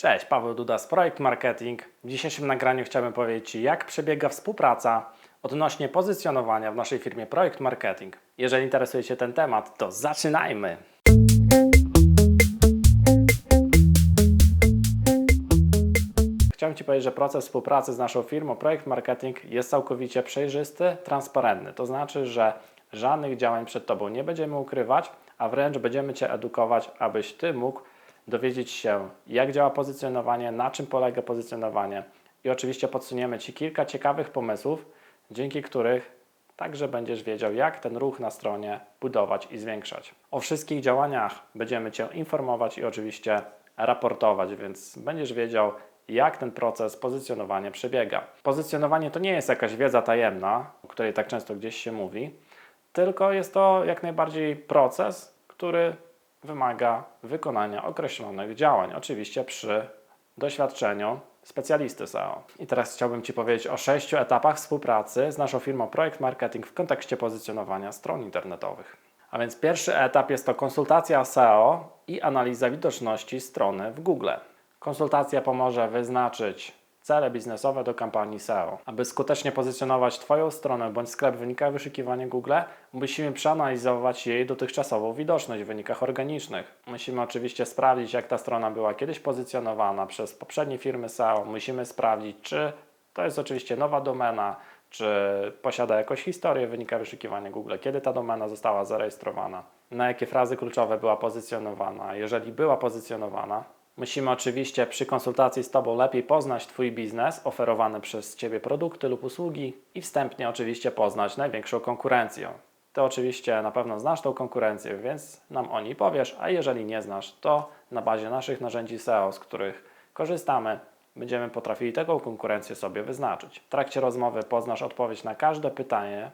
Cześć, Paweł Duda z Projekt Marketing. W dzisiejszym nagraniu chciałbym powiedzieć Ci, jak przebiega współpraca odnośnie pozycjonowania w naszej firmie Projekt Marketing. Jeżeli interesuje Cię ten temat, to zaczynajmy! Chciałem Ci powiedzieć, że proces współpracy z naszą firmą Projekt Marketing jest całkowicie przejrzysty, transparentny. To znaczy, że żadnych działań przed Tobą nie będziemy ukrywać, a wręcz będziemy Cię edukować, abyś Ty mógł dowiedzieć się, jak działa pozycjonowanie, na czym polega pozycjonowanie i oczywiście podsuniemy Ci kilka ciekawych pomysłów, dzięki których także będziesz wiedział, jak ten ruch na stronie budować i zwiększać. O wszystkich działaniach będziemy Cię informować i oczywiście raportować, więc będziesz wiedział, jak ten proces pozycjonowania przebiega. Pozycjonowanie to nie jest jakaś wiedza tajemna, o której tak często gdzieś się mówi, tylko jest to jak najbardziej proces, który wymaga wykonania określonych działań, oczywiście przy doświadczeniu specjalisty SEO. I teraz chciałbym Ci powiedzieć o sześciu etapach współpracy z naszą firmą Projekt Marketing w kontekście pozycjonowania stron internetowych. A więc pierwszy etap jest to konsultacja SEO i analiza widoczności strony w Google. Konsultacja pomoże wyznaczyć cele biznesowe do kampanii SEO. Aby skutecznie pozycjonować Twoją stronę bądź sklep w wynikach wyszukiwania Google, musimy przeanalizować jej dotychczasową widoczność w wynikach organicznych. Musimy oczywiście sprawdzić, jak ta strona była kiedyś pozycjonowana przez poprzednie firmy SEO. Musimy sprawdzić, czy to jest oczywiście nowa domena, czy posiada jakąś historię w wynikach wyszukiwania Google, kiedy ta domena została zarejestrowana, na jakie frazy kluczowe była pozycjonowana. Jeżeli była pozycjonowana, Musimy oczywiście przy konsultacji z Tobą lepiej poznać Twój biznes, oferowane przez Ciebie produkty lub usługi i wstępnie oczywiście poznać największą konkurencję. Ty oczywiście na pewno znasz tą konkurencję, więc nam o niej powiesz, a jeżeli nie znasz, to na bazie naszych narzędzi SEO, z których korzystamy, będziemy potrafili taką konkurencję sobie wyznaczyć. W trakcie rozmowy poznasz odpowiedź na każde pytanie,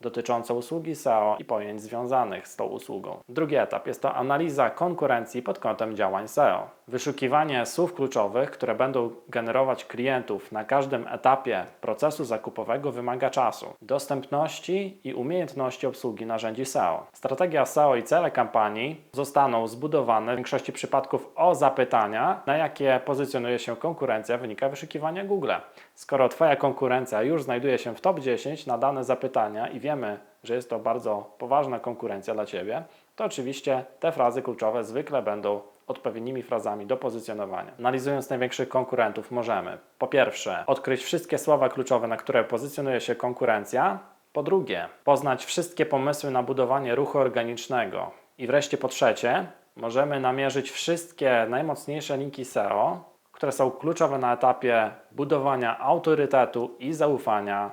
dotyczące usługi SEO i pojęć związanych z tą usługą. Drugi etap jest to analiza konkurencji pod kątem działań SEO. Wyszukiwanie słów kluczowych, które będą generować klientów na każdym etapie procesu zakupowego wymaga czasu, dostępności i umiejętności obsługi narzędzi SEO. Strategia SEO i cele kampanii zostaną zbudowane w większości przypadków o zapytania, na jakie pozycjonuje się konkurencja wynika wyszukiwania Google. Skoro Twoja konkurencja już znajduje się w top 10 na dane zapytania i wiemy, że jest to bardzo poważna konkurencja dla Ciebie, to oczywiście te frazy kluczowe zwykle będą odpowiednimi frazami do pozycjonowania. Analizując największych konkurentów możemy po pierwsze odkryć wszystkie słowa kluczowe, na które pozycjonuje się konkurencja, po drugie poznać wszystkie pomysły na budowanie ruchu organicznego i wreszcie po trzecie możemy namierzyć wszystkie najmocniejsze linki SEO, które są kluczowe na etapie budowania autorytetu i zaufania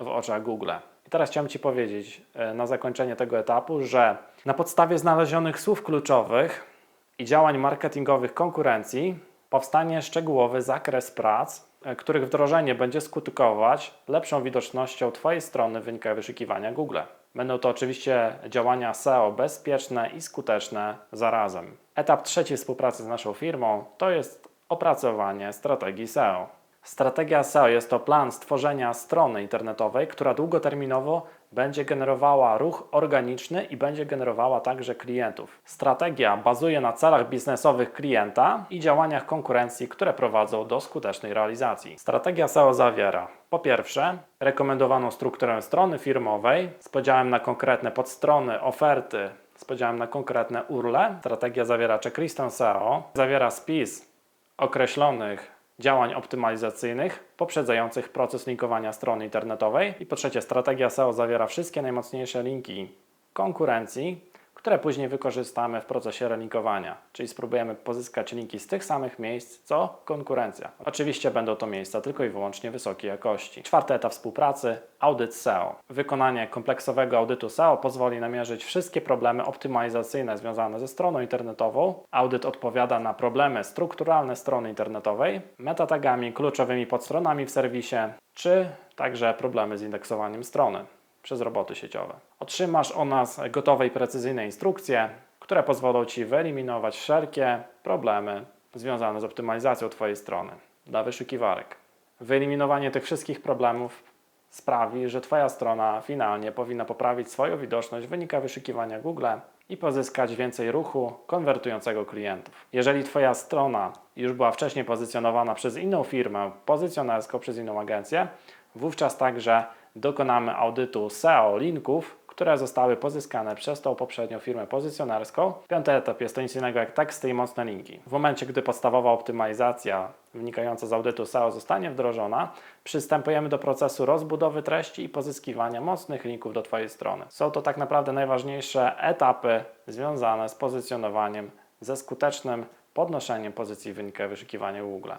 w oczach Google. I teraz chciałem Ci powiedzieć e, na zakończenie tego etapu, że na podstawie znalezionych słów kluczowych i działań marketingowych konkurencji powstanie szczegółowy zakres prac, e, których wdrożenie będzie skutkować lepszą widocznością Twojej strony w wynikach wyszukiwania Google. Będą to oczywiście działania SEO bezpieczne i skuteczne zarazem. Etap trzeci współpracy z naszą firmą to jest opracowanie strategii SEO. Strategia SEO jest to plan stworzenia strony internetowej, która długoterminowo będzie generowała ruch organiczny i będzie generowała także klientów. Strategia bazuje na celach biznesowych klienta i działaniach konkurencji, które prowadzą do skutecznej realizacji. Strategia SEO zawiera po pierwsze rekomendowaną strukturę strony firmowej z podziałem na konkretne podstrony, oferty, z podziałem na konkretne URLe. Strategia zawiera checklistę SEO, zawiera spis określonych działań optymalizacyjnych poprzedzających proces linkowania strony internetowej. I po trzecie, strategia SEO zawiera wszystkie najmocniejsze linki konkurencji, które później wykorzystamy w procesie relinkowania, czyli spróbujemy pozyskać linki z tych samych miejsc co konkurencja. Oczywiście będą to miejsca tylko i wyłącznie wysokiej jakości. Czwarty etap współpracy audyt SEO. Wykonanie kompleksowego audytu SEO pozwoli namierzyć wszystkie problemy optymalizacyjne związane ze stroną internetową. Audyt odpowiada na problemy strukturalne strony internetowej, metatagami, kluczowymi podstronami w serwisie, czy także problemy z indeksowaniem strony przez roboty sieciowe. Otrzymasz o nas gotowe i precyzyjne instrukcje, które pozwolą Ci wyeliminować wszelkie problemy związane z optymalizacją Twojej strony dla wyszukiwarek. Wyeliminowanie tych wszystkich problemów sprawi, że Twoja strona finalnie powinna poprawić swoją widoczność w wynikach wyszukiwania Google i pozyskać więcej ruchu konwertującego klientów. Jeżeli Twoja strona już była wcześniej pozycjonowana przez inną firmę pozycjonerską, przez inną agencję, wówczas także dokonamy audytu SEO linków, które zostały pozyskane przez tą poprzednią firmę pozycjonerską. Piąty etap jest to nic innego jak teksty i mocne linki. W momencie, gdy podstawowa optymalizacja wynikająca z audytu SEO zostanie wdrożona, przystępujemy do procesu rozbudowy treści i pozyskiwania mocnych linków do Twojej strony. Są to tak naprawdę najważniejsze etapy związane z pozycjonowaniem, ze skutecznym podnoszeniem pozycji w wynikach wyszukiwania Google.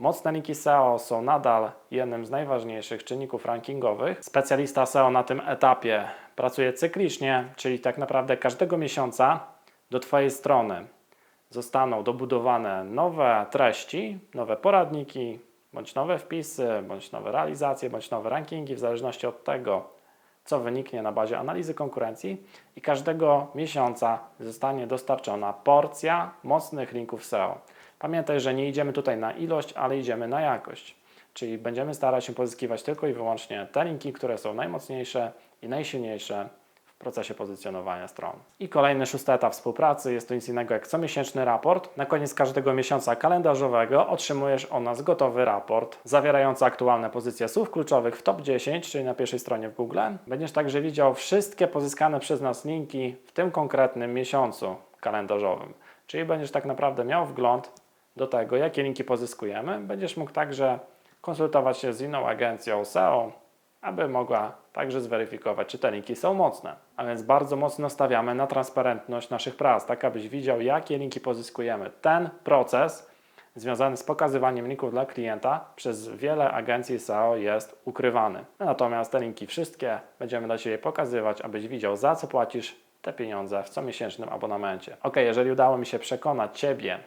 Mocne linki SEO są nadal jednym z najważniejszych czynników rankingowych. Specjalista SEO na tym etapie pracuje cyklicznie, czyli tak naprawdę każdego miesiąca do Twojej strony zostaną dobudowane nowe treści, nowe poradniki, bądź nowe wpisy, bądź nowe realizacje, bądź nowe rankingi, w zależności od tego, co wyniknie na bazie analizy konkurencji i każdego miesiąca zostanie dostarczona porcja mocnych linków SEO. Pamiętaj, że nie idziemy tutaj na ilość, ale idziemy na jakość. Czyli będziemy starać się pozyskiwać tylko i wyłącznie te linki, które są najmocniejsze i najsilniejsze w procesie pozycjonowania stron. I kolejny szósty etap współpracy jest to nic innego jak comiesięczny raport. Na koniec każdego miesiąca kalendarzowego otrzymujesz od nas gotowy raport zawierający aktualne pozycje słów kluczowych w top 10, czyli na pierwszej stronie w Google. Będziesz także widział wszystkie pozyskane przez nas linki w tym konkretnym miesiącu kalendarzowym. Czyli będziesz tak naprawdę miał wgląd do tego, jakie linki pozyskujemy. Będziesz mógł także konsultować się z inną agencją SEO, aby mogła także zweryfikować, czy te linki są mocne. A więc bardzo mocno stawiamy na transparentność naszych prac, tak abyś widział, jakie linki pozyskujemy. Ten proces związany z pokazywaniem linków dla klienta przez wiele agencji SEO jest ukrywany. Natomiast te linki wszystkie będziemy dla Ciebie pokazywać, abyś widział, za co płacisz te pieniądze w comiesięcznym abonamencie. Ok, jeżeli udało mi się przekonać Ciebie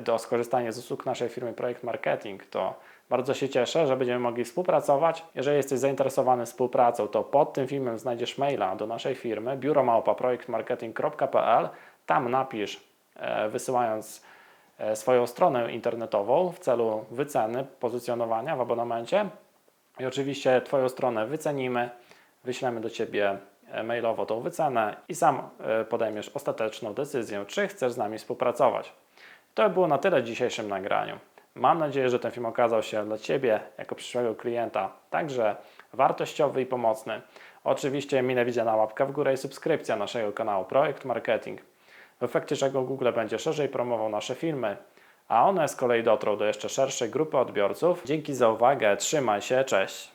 do skorzystania z usług naszej firmy Projekt Marketing, to bardzo się cieszę, że będziemy mogli współpracować. Jeżeli jesteś zainteresowany współpracą, to pod tym filmem znajdziesz maila do naszej firmy biuromałpa.projektmarketing.pl. Tam napisz, e, wysyłając e, swoją stronę internetową w celu wyceny pozycjonowania w abonamencie. I oczywiście Twoją stronę wycenimy, wyślemy do Ciebie e, mailowo tą wycenę i sam e, podejmiesz ostateczną decyzję, czy chcesz z nami współpracować. To było na tyle w dzisiejszym nagraniu. Mam nadzieję, że ten film okazał się dla Ciebie, jako przyszłego klienta, także wartościowy i pomocny. Oczywiście mile widziana łapka w górę i subskrypcja naszego kanału Projekt Marketing, w efekcie czego Google będzie szerzej promował nasze filmy, a one z kolei dotrą do jeszcze szerszej grupy odbiorców. Dzięki za uwagę, trzymaj się, cześć!